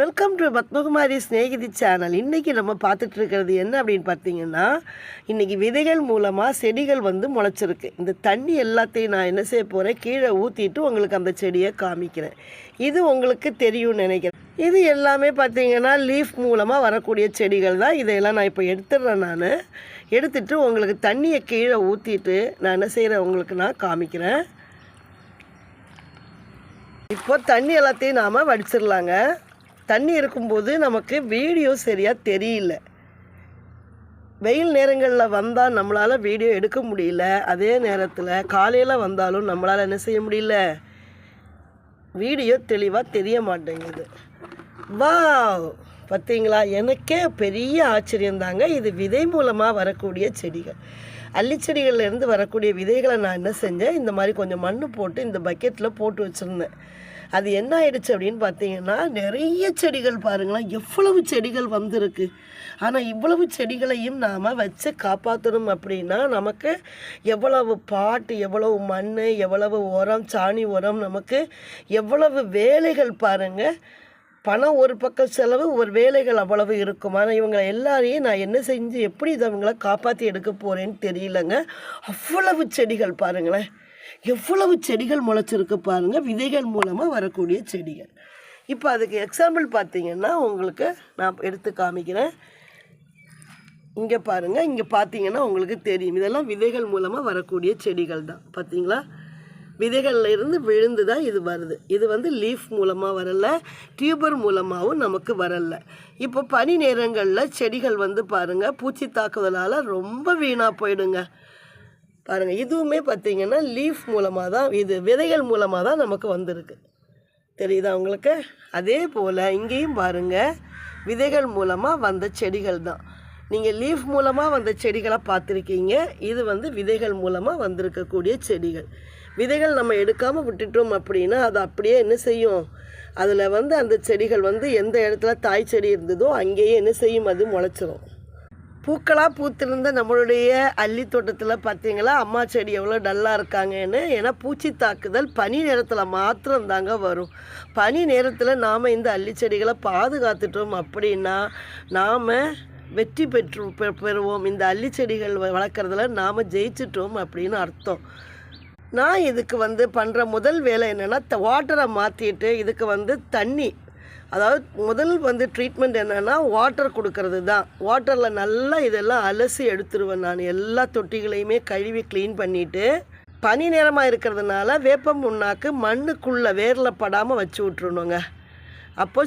Welcome to Padmakumari Snehithi channel இன்றைக்கி நம்ம பார்த்துட்டு இருக்கிறது என்ன அப்படின்னு பார்த்தீங்கன்னா இன்றைக்கி விதைகள் மூலமாக செடிகள் வந்து முளைச்சிருக்கு. இந்த தண்ணி எல்லாத்தையும் நான் என்ன செய்ய போகிறேன் கீழே ஊற்றிட்டு உங்களுக்கு அந்த செடியை காமிக்கிறேன். இது உங்களுக்கு தெரியும்னு நினைக்கிறேன். இது எல்லாமே பார்த்தீங்கன்னா லீஃப் மூலமாக வரக்கூடிய செடிகள் தான். இதையெல்லாம் நான் இப்போ எடுத்துடுறேன் நான். எடுத்துட்டு உங்களுக்கு தண்ணியை கீழே ஊற்றிட்டு நான் என்ன செய்கிறேன் உங்களுக்கு நான் காமிக்கிறேன். இப்போ தண்ணி எல்லாத்தையும் நாம் வடிச்சிடலாங்க. தண்ணி இருக்கும்போது நமக்கு வீடியோ சரியாக தெரியல. வெயில் நேரங்களில் வந்தால் நம்மளால் வீடியோ எடுக்க முடியல. அதே நேரத்தில் காலையில் வந்தாலும் நம்மளால் என்ன செய்ய முடியல? வீடியோ தெளிவாக தெரிய மாட்டேங்குது. வா பார்த்தீங்களா எனக்கே பெரிய ஆச்சரியந்தாங்க இது விதை மூலமாக வரக்கூடிய செடிகள். அள்ளிச்செடிகள்லேருந்து வரக்கூடிய விதைகளை நான் என்ன செஞ்சேன்? இந்த மாதிரி கொஞ்சம் மண் போட்டு இந்த பக்கெட்டில் போட்டு வச்சுருந்தேன். அது என்ன ஆயிடுச்சு அப்படின்னு பார்த்தீங்கன்னா நிறைய செடிகள் பாருங்களேன். எவ்வளவு செடிகள் வந்திருக்கு. ஆனால் இவ்வளவு செடிகளையும் நாம் வச்சு காப்பாற்றணும் அப்படின்னா நமக்கு எவ்வளவு பாட்டு எவ்வளவு மண் எவ்வளவு உரம் சாணி உரம் நமக்கு எவ்வளவு வேலைகள் பாருங்கள் பணம் ஒரு பக்கம் செலவு ஒரு வேலைகள் அவ்வளவு இருக்கும். ஆனால் இவங்களை எல்லாரையும் நான் என்ன செஞ்சு எப்படி இதை அவங்கள காப்பாற்றி எடுக்க போகிறேன்னு தெரியலங்க. அவ்வளவு செடிகள் பாருங்களேன். எவ்வளவு செடிகள் முளைச்சிருக்கு பாருங்கள் விதைகள் மூலமாக வரக்கூடிய செடிகள். இப்போ அதுக்கு எக்ஸாம்பிள் பார்த்தீங்கன்னா உங்களுக்கு நான் எடுத்து காமிக்கிறேன். இங்கே பாருங்கள் இங்கே பார்த்தீங்கன்னா உங்களுக்கு தெரியும். இதெல்லாம் விதைகள் மூலமாக வரக்கூடிய செடிகள் தான். பார்த்தீங்களா விதைகளில் இருந்து விழுந்து தான் இது வருது. இது வந்து லீஃப் மூலமாக வரல டியூபர் மூலமாகவும் நமக்கு வரல. இப்போ பனி நேரங்களில் செடிகள் வந்து பாருங்கள் பூச்சி தாக்குதலால் ரொம்ப வீணாக போயிடுங்க. பாருங்கள் இதுவுமே பார்த்திங்கன்னா லீஃப் மூலமாக தான் இது விதைகள் மூலமாக தான் நமக்கு வந்திருக்கு. தெரியுதா உங்களுக்கு? அதே போல் இங்கேயும் பாருங்கள் விதைகள் மூலமாக வந்த செடிகள் தான். நீங்கள் லீஃப் மூலமாக வந்த செடிகளை பார்த்துருக்கீங்க. இது வந்து விதைகள் மூலமாக வந்திருக்கக்கூடிய செடிகள். விதைகள் நம்ம எடுக்காமல் விட்டுட்டோம் அப்படின்னா அது அப்படியே என்ன செய்யும்? அதில் வந்து அந்த செடிகள் வந்து எந்த இடத்துல தாய் செடி இருந்ததோ அங்கேயே என்ன செய்யும்? அது முளைச்சிரும். பூக்களாக பூத்திருந்த நம்மளுடைய அள்ளி தோட்டத்தில் பார்த்தீங்களா அம்மா செடி எவ்வளோ டல்லாக இருக்காங்கன்னு? ஏன்னா பூச்சி தாக்குதல் பனி நேரத்தில் மாத்திரம் தாங்க வரும். பனி நேரத்தில் நாம் இந்த அள்ளி செடிகளை பாதுகாத்துட்டோம் அப்படின்னா நாம் வெற்றி பெற்று பெ- பெறுவோம். இந்த அள்ளி செடிகள் வ- வளர்க்குறதுல நாம் ஜெயிச்சிட்டோம் அப்படின்னு அர்த்தம். நான் இதுக்கு வந்து பண்ணுற முதல் வேலை என்னென்னா வாட்டரை மாற்றிட்டு இதுக்கு வந்து தண்ணி. அதாவது முதல் வந்து ட்ரீட்மெண்ட் என்னென்னா வாட்டர் கொடுக்கறது தான். வாட்டரில் நல்லா இதெல்லாம் அலசி எடுத்துருவேன் நான். எல்லா தொட்டிகளையுமே கழுவி க்ளீன் பண்ணிவிட்டு பனி நேரமாக இருக்கிறதுனால வேப்பம் முன்னாக்கு மண்ணுக்குள்ளே வேரில் படாமல் வச்சு விட்ருணுங்க அப்போ